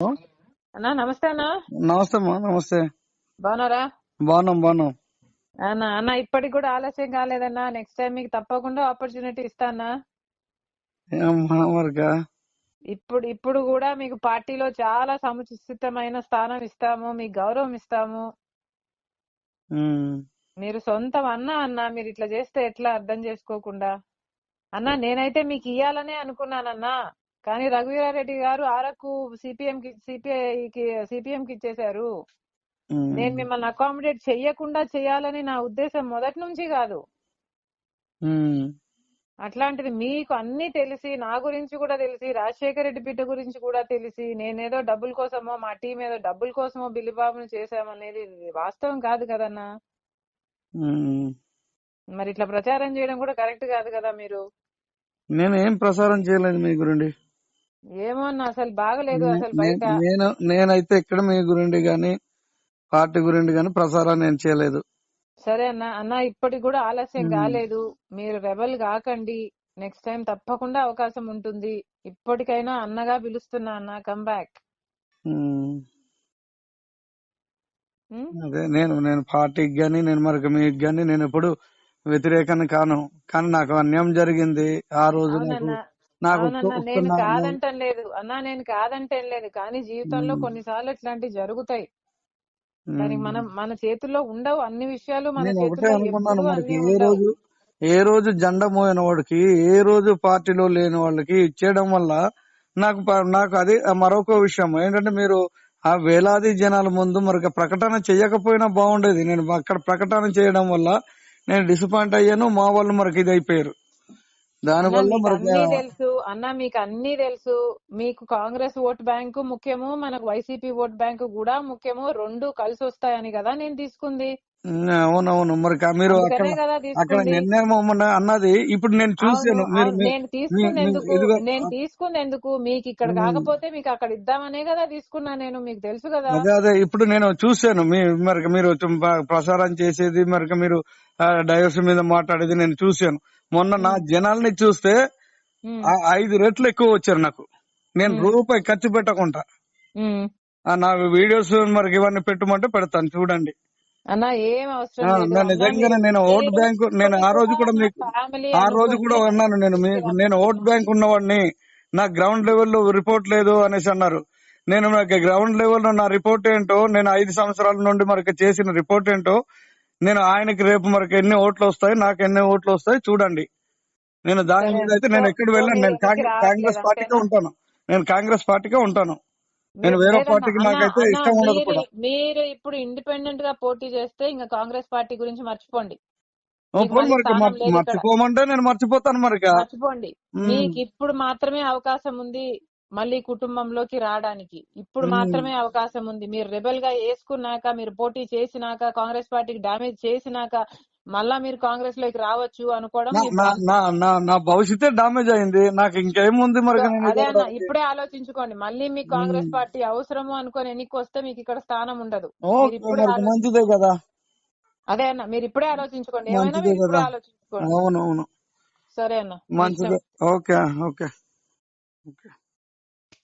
అన్నా నమస్తే అన్నా. నమస్తే అమ్మా నమస్తే. బాగున్నారా? బాగున్నాం బాగున్నాం. అన్న అన్న ఇప్పటికి కూడా ఆలస్యం కాలేదన్నా. నెక్స్ట్ టైం మీకు తప్పకుండా ఆపర్చునిటీ ఇస్తానా మరికా? ఇప్పుడు ఇప్పుడు కూడా మీకు పార్టీలో చాలా సముచితమైన స్థానం ఇస్తాము మీకు గౌరవం ఇస్తాము. మీరు సొంతం అన్న అన్న మీరు ఇట్లా చేస్తే ఎట్లా అర్థం చేసుకోకుండా? అన్న నేనైతే మీకు ఇయ్యాలనే అనుకున్నానన్నా. కానీ రఘువీరారెడ్డి గారు ఆరకు సిపిఎం కి సిపిఐకి సిపిఎం కి ఇచ్చేశారు. నేను మిమ్మల్ని అకామిడేట్ చెయ్యకుండా చేయాలని నా ఉద్దేశం మొదటి నుంచి కాదు. అట్లాంటిది మీకు అన్ని తెలిసి నా గురించి కూడా తెలిసి రాజశేఖర రెడ్డి బిడ్డ గురించి కూడా తెలిసి నేనేదో డబ్బుల కోసమో మా టీం ఏదో డబ్బుల కోసమో బిల్లిబాబుని చేశామనేది వాస్తవం కాదు కదన్నా. మరి ఇట్లా ప్రచారం చేయడం కూడా కరెక్ట్ కాదు కదా మీరు నేను ఏం ప్రసారం చేయలేదు మీ గురించి ఏమో అన్న అసలు బాగలేదు అసలు బయట. నేను నేనైతే ఇక్కడ మీ గురించి గాని పార్టీ గురించి గాని ప్రసారం నేను చేయలేదు. సరే అన్న అన్న ఇప్పటికి కూడా ఆలస్యం. కాలేదు. మీరు రెబల్ కాకండి. నెక్స్ట్ టైం తప్పకుండా అవకాశం ఉంటుంది. ఇప్పటికైనా అన్నగా పిలుస్తున్నా అన్న కమ్ బ్యాక్. అదే నేను నేను పార్టీకి గాని నేను మరొక మీకు గాని నేను ఎప్పుడు వ్యతిరేకాన్ని కాను. కానీ నాకు అన్యాయం జరిగింది. ఆ రోజు నాకు నేను కాదంటం లేదు. అన్నా నేను కాదంటం లేదు. కానీ జీవితంలో. కొన్నిసార్లు ఇట్లాంటివి జరుగుతాయి. దానికి మనం మన చేతుల్లో ఉండవు. అన్ని విషయాలు మన చేతుల్లో అనుకున్నాను మనకి ఏ రోజు ఏ రోజు జెండా మోయన వాడికి ఏ రోజు పార్టీలో లేని వాళ్ళకి ఇచ్చేయడం వల్ల నాకు నాకు అది మరొక విషయం ఏంటంటే మీరు ఆ వేలాది జనాల ముందు మరొక ప్రకటన చేయకపోయినా బాగుండేది. నేను అక్కడ ప్రకటన చేయడం వల్ల నేను డిసప్పాయింట్ అయ్యాను. మా వాళ్ళు మరొక ఇది అయిపోయారు దానివల్ల తెలుసు అన్నా మీకు అన్ని తెలుసు. మీకు కాంగ్రెస్ ఓట్ బ్యాంకు ముఖ్యము మనకు వైసీపీ ఓట్ బ్యాంకు కూడా ముఖ్యము. రెండు కలిసి వస్తాయని కదా నేను తీసుకుంది. అవునవును. మరి మీరు అక్కడ అక్కడ నిర్ణయం అన్నది ఇప్పుడు నేను మీరు మీ- నేను ఎందుకు మీకు ఇక్కడ. కాకపోతే మీకు అక్కడ ఇద్దామనే కదా తీసుకున్నా నేను. మీకు తెలుసు కదా. అదే అదే. ఇప్పుడు నేను చూశాను. మీ మరి మీరు ప్రసారం చేసేది మరి మీరు డైవర్స్ మీద మాట్లాడేది నేను చూశాను. మొన్న నా జనాల్ని చూస్తే ఐదు రెట్లు ఎక్కువ వచ్చారు నాకు. నేను రూపాయి ఖర్చు పెట్టకుండా. నా వీడియోస్ మరి ఇవన్నీ పెట్టమంటే పెడతాను. చూడండి. అన్న ఏం అవసరం నిజంగానే మీరు నేను ఓట్ మీరు బ్యాంక్ నేను ఆ రోజు కూడా మీకు ఆ రోజు కూడా అన్నాను నేను నేను మీకు నేను ఓట్ బ్యాంక్ ఉన్నవాడిని నా గ్రౌండ్ లెవెల్లో రిపోర్ట్ లేదు అనేసి అన్నారు. నేను నాకు గ్రౌండ్ లెవెల్లో నా రిపోర్ట్ ఏంటో నేను ఐదు సంవత్సరాల నుండి మరొక చేసిన రిపోర్ట్ ఏంటో నేను ఆయనకి రేపు మరొక ఎన్ని ఓట్లు వస్తాయి నాకు ఎన్ని ఓట్లు వస్తాయి చూడండి. నేను దాని మీద అయితే నేను ఎక్కడ వెళ్ళాను మీరు నేను కాంగ్రెస్ అంతేనా ఉంటాను. నేను కాంగ్రెస్ పార్టీకే ఉంటాను. నేను మీరు వేరే లేదన్న పార్టీకి అన్న నాకైతే అన్న ఇష్టం ఉండదు మీరు కూడా. మీరు ఇప్పుడు ఇండిపెండెంట్గా పోటీ చేస్తే ఇంకా కాంగ్రెస్ పార్టీ గురించి మర్చిపోండి. మర్చిపోమంటే నేను మర్చిపోతాను మర్చిపోండి. మీకు ఇప్పుడు మాత్రమే అవకాశం ఉంది మళ్ళీ కుటుంబంలోకి రావడానికి. ఇప్పుడు మాత్రమే అవకాశం ఉంది. మీరు రెబల్గా వేసుకున్నాక మీరు పోటీ చేసినాక కాంగ్రెస్ పార్టీకి డామేజ్ చేసినాక మళ్ళా మీరు కాంగ్రెస్లోకి రావచ్చు అనుకోవడం నా మీ భవిష్యత్తే డామేజ్ అయింది. నాకు ఇంకేముంది మరి అదే అన్న ఇప్పుడే ఆలోచించుకోండి. మళ్ళీ మీకు కాంగ్రెస్ పార్టీ అవసరము అనుకొని ఎన్నిక వస్తే మీకు ఇక్కడ స్థానం ఉండదు. మంచిదే కదా. అదే అన్న మీరు ఇప్పుడే ఆలోచించుకోండి. ఏమైనా ఇప్పుడే ఆలోచించుకోండి. అవును అవును సరే అన్న మీ మంచిదే. Okay okay. ఓకే.